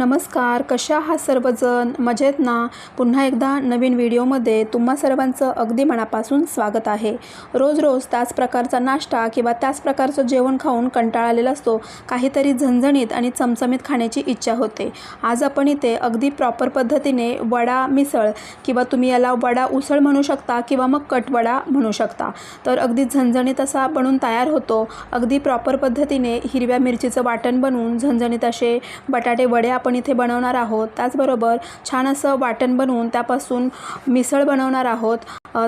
नमस्कार कशा आहात सर्वजण? मजेत ना? पुन्हा एकदा नवीन व्हिडिओमध्ये तुम्हा सर्वांचं अगदी मनापासून स्वागत आहे. रोज रोज त्याच प्रकारचा नाश्ता किंवा त्याच प्रकारचं जेवण खाऊन कंटाळा आलेला असतो काहीतरी झणझणीत आणि चमचमीत खाण्याची इच्छा होते. आज आपण इथे अगदी प्रॉपर पद्धतीने वडा मिसळ किंवा तुम्ही याला वडा उसळ म्हणू शकता किंवा मग कटवडा म्हणू शकता. तर अगदी झणझणीत असा बनून तयार होतो. अगदी प्रॉपर पद्धतीने हिरव्या मिरचीचं वाटण बनवून झणझणीत असे बटाटे वडे आपण आपण इथे बनवणार आहोत. त्याचबरोबर छान असं वाटण बनवून त्यापासून मिसळ बनवणार आहोत.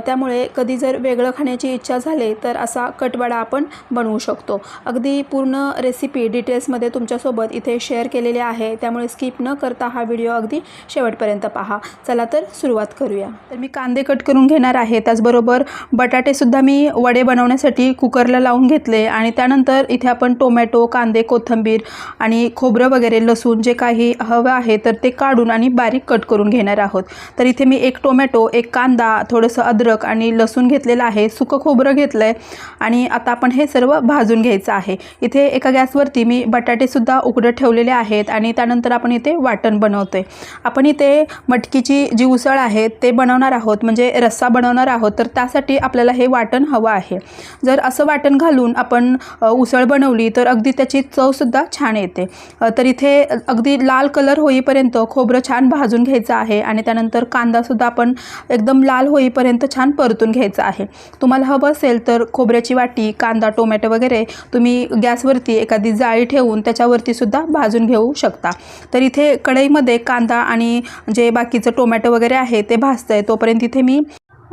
त्यामुळे कधी जर वेगळं खाण्याची इच्छा झाली तर असा कटवडा आपण बनवू शकतो. अगदी पूर्ण रेसिपी डिटेल्समध्ये तुमच्यासोबत इथे शेअर केलेली आहे. त्यामुळे स्किप न करता हा व्हिडिओ अगदी शेवटपर्यंत पहा. चला तर सुरुवात करूया. तर मी कांदे कट करून घेणार आहे. त्याचबरोबर बटाटेसुद्धा मी वडे बनवण्यासाठी कुकरला लावून घेतले आणि त्यानंतर इथे आपण टोमॅटो कांदे कोथिंबीर आणि खोबरं वगैरे लसूण जे काही हवं आहे तर ते काढून आणि बारीक कट करून घेणार आहोत. तर इथे मी एक टोमॅटो एक कांदा थोडंसं अद्रक आणि लसूण घेतलेलं आहे. सुकं खोबरं घेतलं आहे आणि आता आपण हे सर्व भाजून घ्यायचं आहे. इथे एका गॅसवरती मी बटाटेसुद्धा उकडत ठेवलेले आहेत आणि त्यानंतर आपण इथे वाटण बनवतो आहे आपण इथे मटकीची जी उसळ आहे ते बनवणार आहोत म्हणजे रस्सा बनवणार आहोत. तर त्यासाठी आपल्याला हे वाटण हवं आहे. जर असं वाटण घालून आपण उसळ बनवली तर अगदी त्याची चवसुद्धा छान येते. तर इथे अगदी लाल लाल कलर होईपर्यंत खोबरं छान भाजून घ्यायचं आहे आणि त्यानंतर कांदासुद्धा आपण एकदम लाल होईपर्यंत छान परतून घ्यायचं आहे. तुम्हाला हवं असेल तर खोबऱ्याची वाटी कांदा टोमॅटो वगैरे तुम्ही गॅसवरती एखादी जाळी ठेवून त्याच्यावरतीसुद्धा भाजून घेऊ शकता. तर इथे कढईमध्ये कांदा आणि जे बाकीचं टोमॅटो वगैरे आहे ते भाजतं आहे तोपर्यंत इथे मी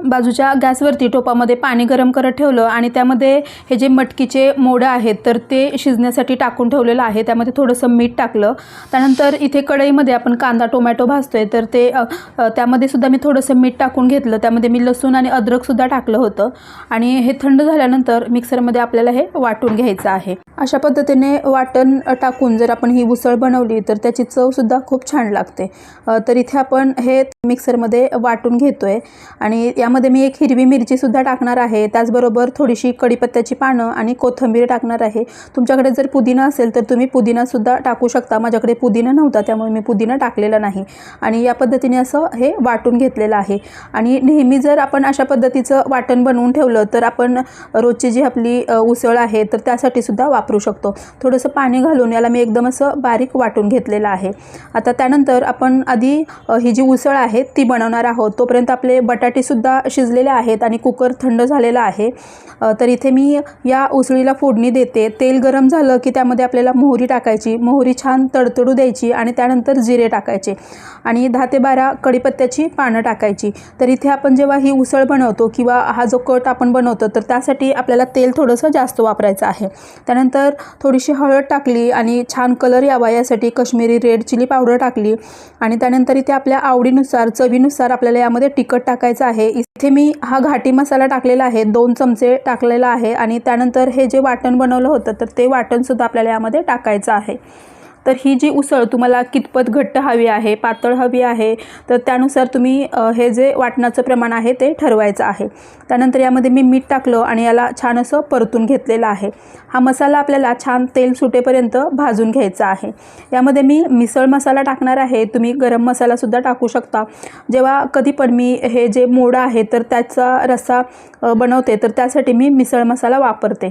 बाजूच्या गॅसवरती टोपामध्ये पाणी गरम करत ठेवलं आणि त्यामध्ये हे जे मटकीचे मोडं आहेत तर ते शिजण्यासाठी टाकून ठेवलेलं आहे. त्यामध्ये थोडंसं मीठ टाकलं. त्यानंतर इथे कढईमध्ये आपण कांदा टोमॅटो भाजतोय. तर ते त्यामध्ये सुद्धा मी थोडंसं मीठ टाकून घेतलं. त्यामध्ये मी लसूण आणि अद्रकसुद्धा टाकलं होतं. आणि हे थंड झाल्यानंतर मिक्सरमध्ये आपल्याला हे वाटून घ्यायचं आहे. अशा पद्धतीने वाटण टाकून जर आपण ही उसळ बनवली तर त्याची चवसुद्धा खूप छान लागते. तर इथे आपण हे मिक्सरमध्ये वाटून घेतो आहे आणि यामध्ये मी एक हिरवी मिरचीसुद्धा टाकणार आहे. त्याचबरोबर थोडीशी कढीपत्त्याची पानं आणि कोथिंबीर टाकणार आहे. तुमच्याकडे जर पुदिना असेल तर तुम्ही पुदिनासुद्धा टाकू शकता. माझ्याकडे पुदिना नव्हता त्यामुळे मी पुदिना टाकलेला नाही. आणि या पद्धतीने असं हे वाटून घेतलेलं आहे. आणि नेहमी जर आपण अशा पद्धतीचं वाटण बनवून ठेवलं तर आपण रोजची जी आपली उसळ आहे तर त्यासाठी सुद्धा वापरू वापरू शकतो. थोडंसं पाणी घालून याला मी एकदम असं बारीक वाटून घेतलेलं आहे. आता त्यानंतर आपण आधी ही जी उसळ आहे ती बनवणार आहोत. तोपर्यंत आपले बटाटेसुद्धा शिजलेले आहेत आणि कुकर थंड झालेला आहे. तर इथे मी या उसळीला फोडणी देते. तेल गरम झालं की त्यामध्ये आपल्याला मोहरी टाकायची. मोहरी छान तडतडू द्यायची आणि त्यानंतर जिरे टाकायचे. आणि दहा ते बारा कडीपत्त्याची पानं टाकायची. तर इथे आपण जेव्हा ही उसळ बनवतो किंवा हा जो कट आपण बनवतो तर त्यासाठी आपल्याला तेल थोडंसं जास्त वापरायचं आहे. त्यानंतर थोडीशी हळद टाकली आणि छान कलर यावा यासाठी कश्मीरी रेड चिली पावडर टाकली. आणि त्यानंतर इथे आपल्या आवडीनुसार चवीनुसार आपल्याला यामध्ये तिखट टाकायचं आहे. इथे मी हा घाटी मसाला टाकलेला आहे दोन चमचे टाकलेला आहे. आणि त्यानंतर हे जे वाटण बनवलं होतं तर ते वाटणसुद्धा आपल्याला यामध्ये टाकायचं आहे. तर ही जी उसळ तुम्हाला कितपत घट्ट हवी आहे पातळ हवी आहे तर त्यानुसार तुम्ही हे जे वाटणाचं प्रमाण आहे ते ठरवायचं आहे. त्यानंतर यामध्ये मी मीठ टाकलं आणि याला छान असं परतून घेतलेलं आहे. हा मसाला आपल्याला छान तेल सुटेपर्यंत भाजून घ्यायचा आहे. यामध्ये मी मिसळ मसाला टाकणार आहे. तुम्ही गरम मसालासुद्धा टाकू शकता. जेव्हा कधी पण मी हे जे मोडं आहे तर त्याचा रस्सा बनवते तर त्यासाठी मी मिसळ मसाला वापरते.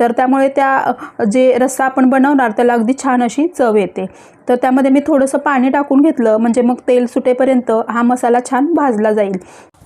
तर त्यामुळे त्या जे रस्सा आपण बनवणार त्याला अगदी छान अशी चव येते. तर त्यामध्ये मी थोडंसं पाणी टाकून घेतलं म्हणजे मग तेल सुटेपर्यंत हा मसाला छान भाजला जाईल.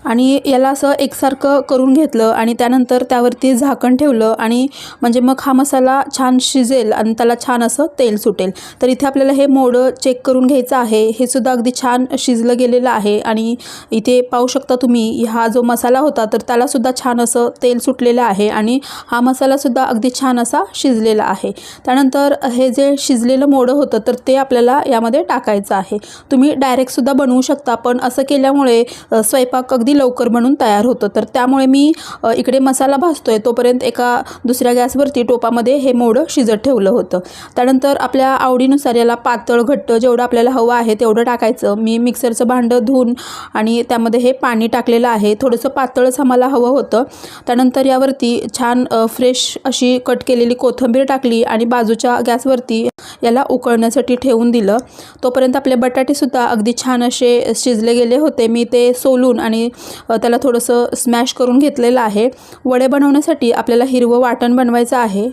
आणि याला असं एकसारखं करून घेतलं आणि त्यानंतर त्यावरती झाकण ठेवलं आणि म्हणजे मग हा मसाला छान शिजेल आणि त्याला छान असं तेल सुटेल. तर इथे आपल्याला हे मोडं चेक करून घ्यायचं आहे. हे सुद्धा अगदी छान शिजलं गेलेलं आहे आणि इथे पाहू शकता तुम्ही हा जो मसाला होता तर त्यालासुद्धा छान असं तेल सुटलेलं आहे आणि हा मसालासुद्धा अगदी छान असा शिजलेला आहे. त्यानंतर हे जे शिजलेलं मोडं होतं तर ते आपल्याला यामध्ये टाकायचं आहे. तुम्ही डायरेक्टसुद्धा बनवू शकता पण असं केल्यामुळे स्वयंपाक अगदी अगदी लवकर बनून तयार होतं. तर त्यामुळे मी इकडे मसाला भाजतोय. तोपर्यंत एका दुसऱ्या गॅसवरती टोपामध्ये हे मोडं शिजत ठेवलं होतं. त्यानंतर आपल्या आवडीनुसार याला पातळ घट्ट जेवढं आपल्याला हवं आहे तेवढं टाकायचं. मी मिक्सरचं भांडं धुवून आणि त्यामध्ये हे पाणी टाकलेलं आहे. थोडंसं पातळच आम्हाला हवं होतं. त्यानंतर यावरती छान फ्रेश अशी कट केलेली कोथिंबीर टाकली आणि बाजूच्या गॅसवरती याला उकळण्यासाठी ठेवून दिलं. तोपर्यंत आपले बटाटेसुद्धा अगदी छान असे शिजले गेले होते. मी ते सोलून आणि त्याला थोडंसं स्मॅश करून घेतलेलं आहे. वडे बनवण्यासाठी आपल्याला हिरवं वाटण बनवायचं आहे.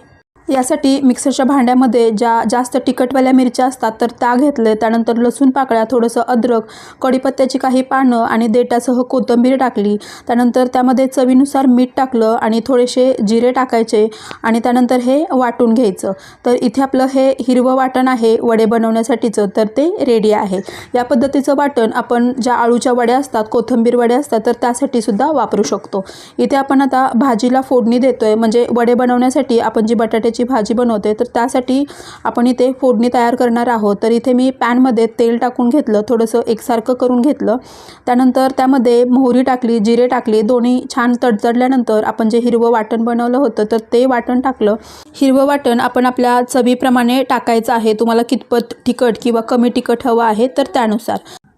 यासाठी मिक्सरच्या भांड्यामध्ये ज्या जास्त तिखटवाल्या मिरच्या असतात तर त्या घेतले. त्यानंतर लसूण पाकळ्या थोडंसं अद्रक कढीपत्त्याची काही पानं आणि देटासह कोथिंबीर टाकली. त्यानंतर त्यामध्ये चवीनुसार मीठ टाकलं आणि थोडेसे जिरे टाकायचे आणि त्यानंतर हे वाटून घ्यायचं. तर इथे आपलं हे हिरवं वाटण आहे वडे बनवण्यासाठीचं तर ते रेडी आहे. या पद्धतीचं वाटण आपण ज्या आळूच्या वड्या असतात कोथिंबीर वड्या असतात तर त्यासाठी सुद्धा वापरू शकतो. इथे आपण आता भाजीला फोडणी देतोय. म्हणजे वडे बनवण्यासाठी आपण जी बटाट्याची भाजी बनवते तर त्यासाठी आपण इथे फोडणी तयार करणार आहोत. तर इथे मी पॅनमध्ये तेल टाकून घेतलं थोडंसं एकसारखं करून घेतलं. त्यानंतर त्यामध्ये मोहरी टाकली जिरे टाकले दोन्ही छान तडतडल्यानंतर आपण जे हिरवं वाटण बनवलं होतं तर ते वाटण टाकलं. हिरवं वाटण आपण आपल्या चवीप्रमाणे टाकायचं आहे. तुम्हाला कितपत तिखट किंवा कमी तिखट हवं आहे तर त्यानुसार.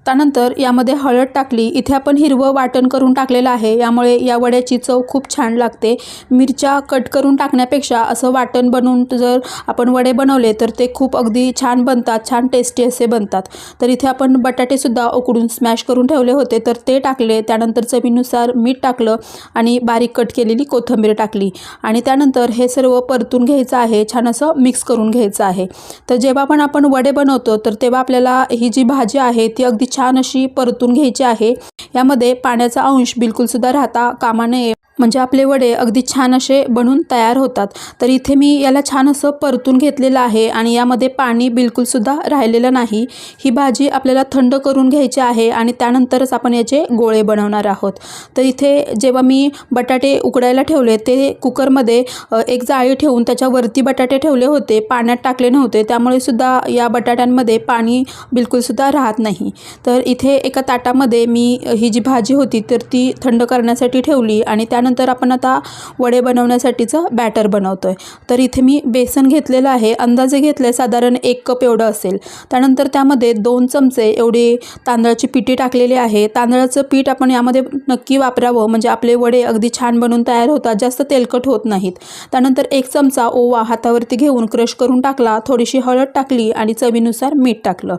त्यानंतर यामध्ये हळद टाकली. इथे आपण हिरवं वाटण करून टाकलेलं आहे. यामुळे या वड्याची चव खूप छान लागते. मिरच्या कट करून टाकण्यापेक्षा असं वाटण बनवून जर आपण वडे बनवले तर ते खूप अगदी छान बनतात. छान टेस्टी असे बनतात. तर इथे आपण बटाटेसुद्धा उकडून स्मॅश करून ठेवले होते. तर ते टाकले. त्यानंतर चवीनुसार मीठ टाकलं आणि बारीक कट केलेली कोथिंबीर टाकली. आणि त्यानंतर हे सर्व परतून घ्यायचं आहे. छान असं मिक्स करून घ्यायचं आहे. तर जेव्हा पण आपण वडे बनवतो तर तेव्हा आपल्याला ही जी भाजी आहे ती अगदी छान अशी परतून घ्यायची आहे. यामध्ये पाण्याचा अंश बिलकुलसुद्धा राहता कामा नये. म्हणजे आपले वडे अगदी छान असे बनून तयार होतात. तर इथे मी याला छान असं परतून घेतलेलं आहे आणि यामध्ये पाणी बिलकुलसुद्धा राहिलेलं नाही. ही भाजी आपल्याला थंड करून घ्यायची आहे आणि त्यानंतरच आपण याचे गोळे बनवणार आहोत. तर इथे जेव्हा मी बटाटे उकडायला ठेवले ते कुकरमध्ये एक जाळी ठेवून त्याच्यावरती बटाटे ठेवले होते. पाण्यात टाकले नव्हते. त्यामुळे सुद्धा या बटाट्यांमध्ये पाणी बिलकुलसुद्धा राहत नाही. तर इथे एका ताटामध्ये मी ही जी भाजी होती तर ती थंड करण्यासाठी ठेवली आणि त्यानंतर आपण आता वडे बनवण्यासाठीचं बॅटर बनवतो आहे तर इथे मी बेसन घेतलेलं आहे. अंदाजे घेतलं आहे साधारण एक कप एवढं असेल. त्यानंतर त्यामध्ये दोन चमचे एवढी तांदळाची पिठी टाकलेली आहे. तांदळाचं पीठ आपण यामध्ये नक्की वापरावं. म्हणजे आपले वडे अगदी छान बनून तयार होतात. जास्त तेलकट होत नाहीत. त्यानंतर एक चमचा ओवा हातावरती घेऊन क्रश करून टाकला. थोडीशी हळद टाकली आणि चवीनुसार मीठ टाकलं.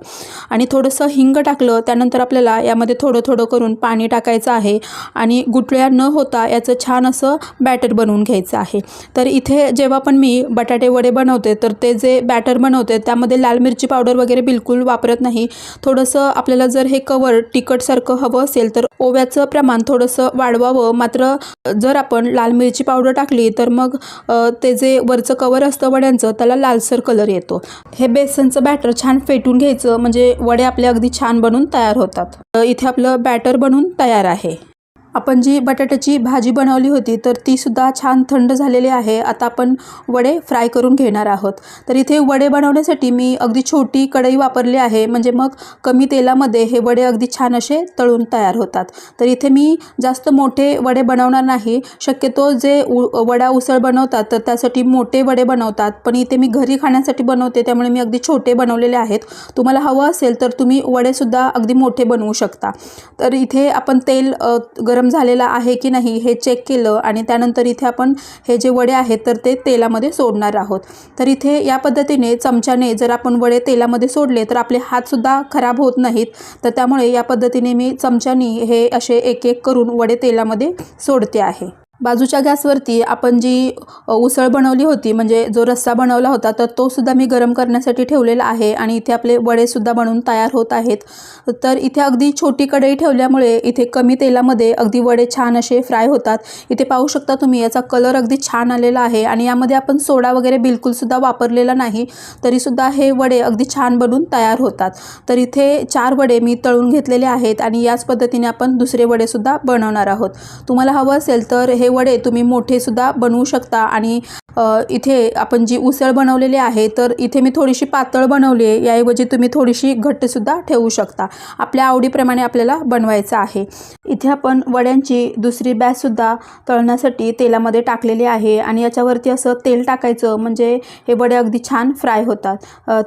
आणि थोडंसं हिंग टाकलं. त्यानंतर आपल्याला यामध्ये थोडं थोडं करून पाणी टाकायचं आहे. आणि गुटळ्या न होता याचं छान असं बॅटर बनवून घ्यायचं आहे. तर इथे जेव्हा पण मी बटाटे वडे बनवते तर ते जे बॅटर बनवते त्यामध्ये लाल मिरची पावडर वगैरे बिलकुल वापरत नाही. थोडंसं आपल्याला जर हे कवर तिखटसारखं हवं असेल तर ओव्याचं प्रमाण थोडंसं वाढवावं. मात्र जर आपण लाल मिरची पावडर टाकली तर मग ते जे वरचं कवर असतं वड्यांचं त्याला लालसर कलर येतो. हे बेसनचं बॅटर छान फेटून घ्यायचं म्हणजे वडे आपले अगदी छान बनून तयार होतात. इथे आपलं बॅटर बनून तयार आहे. आपण जी बटाट्याची भाजी बनवली होती तर तीसुद्धा छान थंड झालेली आहे. आता आपण वडे फ्राय करून घेणार आहोत. तर इथे वडे बनवण्यासाठी मी अगदी छोटी कढई वापरली आहे. म्हणजे मग कमी तेलामध्ये हे वडे अगदी छान असे तळून तयार होतात. तर इथे मी जास्त मोठे वडे बनवणार नाही. शक्यतो जे उ वडा उसळ बनवतात तर त्यासाठी मोठे वडे बनवतात. पण इथे मी घरी खाण्यासाठी बनवते त्यामुळे मी अगदी छोटे बनवलेले आहेत. तुम्हाला हवं असेल तर तुम्ही वडेसुद्धा अगदी मोठे बनवू शकता. तर इथे आपण तेल गरम गरम झालेला आहे की नाही हे चेक केलं आणि त्यानंतर इथे आपण हे जे वडे आहेत तर ते तेलामध्ये सोडणार आहोत. तर इथे या पद्धतीने चमच्याने जर आपण वडे तेलामध्ये सोडले तर आपले हातसुद्धा खराब होत नाहीत. तर त्यामुळे या पद्धतीने मी चमच्यानी हे असे एक एक करून वडे तेलामध्ये सोडते आहे. बाजूच्या गॅसवरती आपण जी उसळ बनवली होती म्हणजे जो रस्सा बनवला होता तर तो सुद्धा मी गरम करण्यासाठी ठेवलेला आहे आणि इथे आपले वडेसुद्धा बनवून तयार होत आहेत. तर इथे अगदी छोटी कढई ठेवल्यामुळे इथे कमी तेलामध्ये अगदी वडे छान असे फ्राय होतात. इथे पाहू शकता तुम्ही याचा कलर अगदी छान आलेला आहे आणि यामध्ये आपण सोडा वगैरे बिलकुलसुद्धा वापरलेला नाही तरीसुद्धा हे वडे अगदी छान बनून तयार होतात. तर इथे चार वडे मी तळून घेतलेले आहेत आणि याच पद्धतीने आपण दुसरे वडेसुद्धा बनवणार आहोत. तुम्हाला हवं असेल तर हे वडे तुम्ही मोठेसुद्धा बनवू शकता. आणि इथे आपण जी उसळ बनवलेली आहे तर इथे मी थोडीशी पातळ बनवली आहे. याऐवजी तुम्ही थोडीशी घट्टसुद्धा ठेवू शकता. आपल्या आवडीप्रमाणे आपल्याला बनवायचं आहे. इथे आपण वड्यांची दुसरी बॅचसुद्धा तळण्यासाठी तेलामध्ये टाकलेली आहे. आणि याच्यावरती असं तेल टाकायचं म्हणजे हे वडे अगदी छान फ्राय होतात.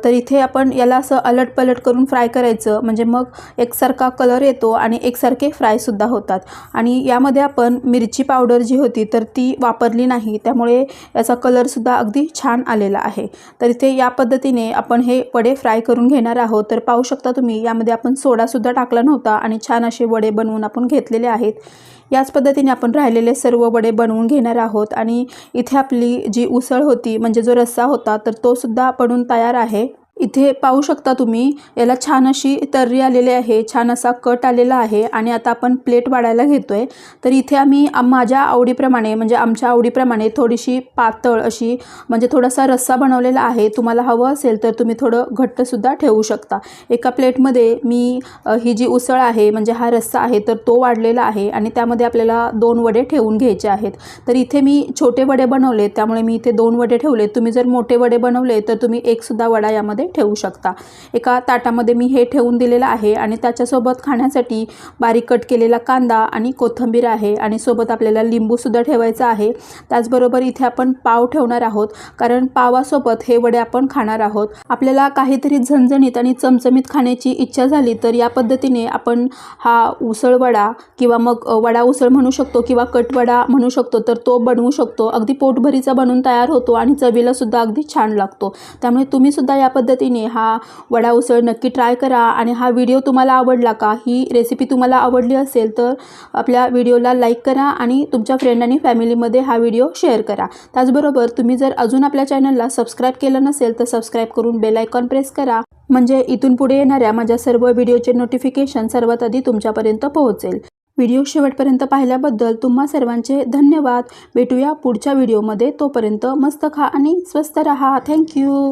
तर इथे आपण याला असं अलटपलट करून फ्राय करायचं. म्हणजे मग एकसारखा कलर येतो आणि एकसारखे फ्रायसुद्धा होतात. आणि यामध्ये आपण मिरची पावडर जी जी होती तर ती वापरली नाही. त्यामुळे याचा कलरसुद्धा अगदी छान आलेला आहे. तर इथे या पद्धतीने आपण हे वडे फ्राय करून घेणार आहोत. तर पाहू शकता तुम्ही यामध्ये आपण सोडासुद्धा टाकला नव्हता आणि छान असे वडे बनवून आपण घेतलेले आहेत. याच पद्धतीने आपण राहिलेले सर्व वडे बनवून घेणार आहोत आणि इथे आपली जी उसळ होती म्हणजे जो रस्सा होता तर तोसुद्धा बनून तयार आहे. इथे पाहू शकता तुम्ही याला छान अशी तर्री आलेली आहे छान असा कट आलेला आहे आणि आता आपण प्लेट वाढायला घेतो आहे तर इथे आम्ही माझ्या आवडीप्रमाणे म्हणजे आमच्या आवडीप्रमाणे थोडीशी पातळ अशी म्हणजे थोडासा रस्सा बनवलेला आहे. तुम्हाला हवं असेल तर तुम्ही थोडं घट्टसुद्धा ठेवू शकता. एका प्लेटमध्ये मी ही जी उसळ आहे म्हणजे हा रस्सा आहे तर तो वाढलेला आहे आणि त्यामध्ये आपल्याला दोन वडे ठेवून घ्यायचे आहेत. तर इथे मी छोटे वडे बनवले त्यामुळे मी इथे दोन वडे ठेवले. तुम्ही जर मोठे वडे बनवले तर तुम्ही एकसुद्धा वडा यामध्ये ठेवू शकता. एका ताटामध्ये मी हे ठेवून दिलेलं आहे आणि त्याच्यासोबत खाण्यासाठी बारीक कट केलेला कांदा आणि कोथिंबीर आहे आणि सोबत आपल्याला लिंबूसुद्धा ठेवायचा आहे. त्याचबरोबर इथे आपण पाव ठेवणार आहोत कारण पावासोबत हे वडे आपण खाणार आहोत. आपल्याला काहीतरी झणझणीत आणि चमचमीत खाण्याची इच्छा झाली तर या पद्धतीने आपण हा उसळ वडा किंवा मग वडा उसळ म्हणू शकतो किंवा कटवडा म्हणू शकतो तर तो बनवू शकतो. अगदी पोटभरीचा बनून तयार होतो आणि चवीलासुद्धा अगदी छान लागतो. त्यामुळे तुम्ही सुद्धा या पद्धतीने हा वडा उसळ नक्की ट्राय करा आणि हा व्हिडिओ तुम्हाला आवडला का? ही रेसिपी तुम्हाला आवडली असेल तर आपल्या व्हिडिओला लाईक करा आणि तुमच्या फ्रेंड आणि फॅमिलीमध्ये हा व्हिडिओ शेअर करा. त्याचबरोबर तुम्ही जर अजून आपल्या चॅनलला सबस्क्राईब केलं नसेल तर सबस्क्राईब करून बेल आयकॉन प्रेस करा. म्हणजे इथून पुढे येणाऱ्या माझ्या सर्व व्हिडिओचे नोटिफिकेशन सर्वात आधी तुमच्यापर्यंत पोहोचेल. व्हिडिओ शेवटपर्यंत पाहिल्याबद्दल तुम्हा सर्वांचे धन्यवाद. भेटूया पुढच्या व्हिडिओमध्ये तोपर्यंत मस्त खा आणि स्वस्त रहा. थँक्यू